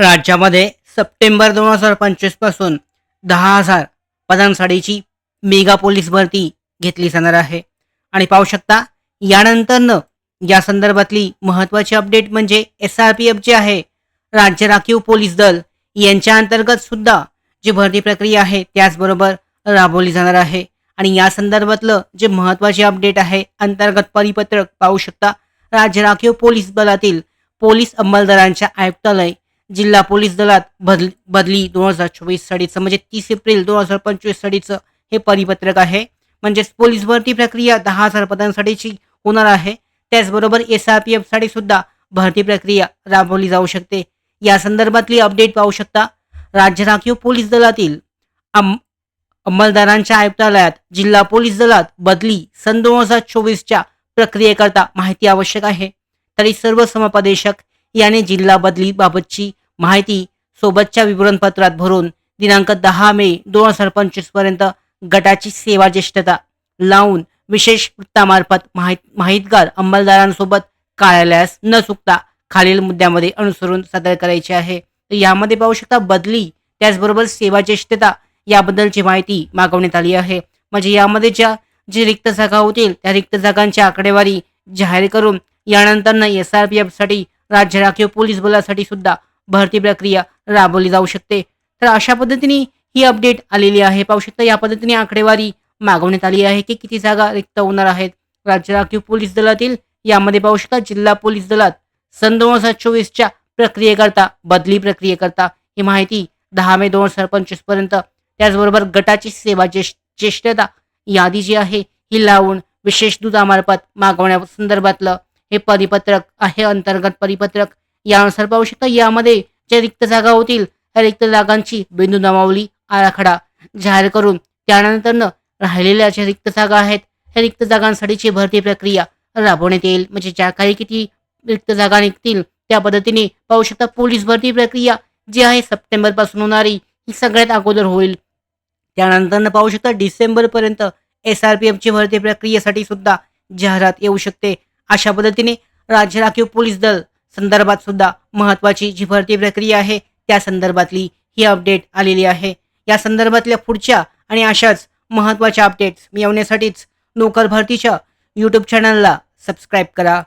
राज्यामध्ये सप्टेंबर दोन हजार पंचवीसपासून दहा हजार पदांसाठीची मेगा पोलीस भरती घेतली जाणार आहे. आणि पाहू शकता यानंतरनं या संदर्भातली महत्त्वाची अपडेट म्हणजे एस आर पी एफ जे आहे राज्य राखीव पोलीस दल यांच्या अंतर्गत सुद्धा जी भरती प्रक्रिया आहे त्याचबरोबर राबवली जाणार आहे. आणि या संदर्भातलं जे महत्त्वाचे अपडेट आहे अंतर्गत परिपत्रक पाहू शकता राज्य राखीव पोलीस दलातील पोलीस अंमलदारांच्या आयुक्तालय जिल्हा पोलीस दलात बदल बदली दोन हजार चोवीस साडीचं म्हणजे तीस एप्रिल दोन हजार पंचवीस साडीचं हे परिपत्रक आहे. म्हणजेच पोलीस भरती प्रक्रिया दहा हजार पदांसाठीची होणार आहे. त्याचबरोबर एस आर पी एफसाठी सुद्धा भरती प्रक्रिया राबवली जाऊ शकते. या संदर्भातली अपडेट पाहू शकता. राज्य राखीव पोलीस दलातील अम अंमलदारांच्या आयुक्तालयात जिल्हा पोलीस दलात बदली सन दोन हजार चोवीसच्या प्रक्रियेकरता माहिती आवश्यक आहे. तरी सर्व समपदेशक याने जिल्हा बदलीबाबतची माहिती सोबतच्या विवरणपत्रात भरून दिनांक दहा मे दोन हजार पंचवीसपर्यंत गटाची सेवा ज्येष्ठता लावून विशेष वृत्तामार्फत माहीत माहितगार अंमलदारांसोबत कार्यालयास न चुकता खालील मुद्द्यामध्ये अनुसरून सादर करायचे आहे. तर यामध्ये पाहू शकता बदली त्याचबरोबर सेवा ज्येष्ठता याबद्दलची माहिती मागवण्यात आली आहे. म्हणजे यामध्ये ज्या जी रिक्त जागा होतील त्या रिक्त जागांची आकडेवारी जाहीर करून यानंतर एस आर पी एफसाठी राज्य राखीव पोलीस बलासाठी सुद्धा भरती प्रक्रिया राबवली जाऊ शकते. तर अशा पद्धतीने ही अपडेट आलेली आहे. पाहू शकता या पद्धतीने आकडेवारी मागवण्यात आली आहे की किती जागा रिक्त होणार आहेत. राज्य राखीव पोलीस दलातील यामध्ये पाहू शकता जिल्हा पोलीस दलात सन दोन हजार चोवीसच्या प्रक्रियेकरता बदली प्रक्रियेकरता ही माहिती दहा मे दोन हजार पंचवीसपर्यंत. त्याचबरोबर गटाची सेवा ज्येष्ठता यादी जी आहे ही लावून विशेष दुधामार्फत मागवण्या संदर्भातलं हे परिपत्रक आहे अंतर्गत परिपत्रक. यानुसार पाहू शकता यामध्ये ज्या रिक्त जागा होतील त्या रिक्त जागांची बिंदू नमावली आराखडा जाहीर करून त्यानंतरनं राहिलेल्या ज्या रिक्त जागा आहेत त्या रिक्त जागांसाठीची भरती प्रक्रिया राबवण्यात येईल. म्हणजे ज्या काही किती रिक्त जागा निघतील त्या पद्धतीने पाहू शकता पोलीस भरती प्रक्रिया जी आहे सप्टेंबरपासून होणारी ही सगळ्यात अगोदर होईल. त्यानंतर पाहू शकता डिसेंबर पर्यंत एस आर पी एफची भरती प्रक्रियेसाठी सुद्धा जाहिरात येऊ शकते. अशा पद्धतीने राज्य राखीव पोलीस दल संदर्भात सुद्धा महत्वाची जी भरती प्रक्रिया आहे त्या संदर्भातली ही अपडेट आलेली आहे. या संदर्भातल्या पुढच्या आणि अशाच महत्त्वाच्या अपडेट्स मिळवण्यासाठीच नोकर भरतीच्या यूट्यूब चॅनलला सबस्क्राईब करा.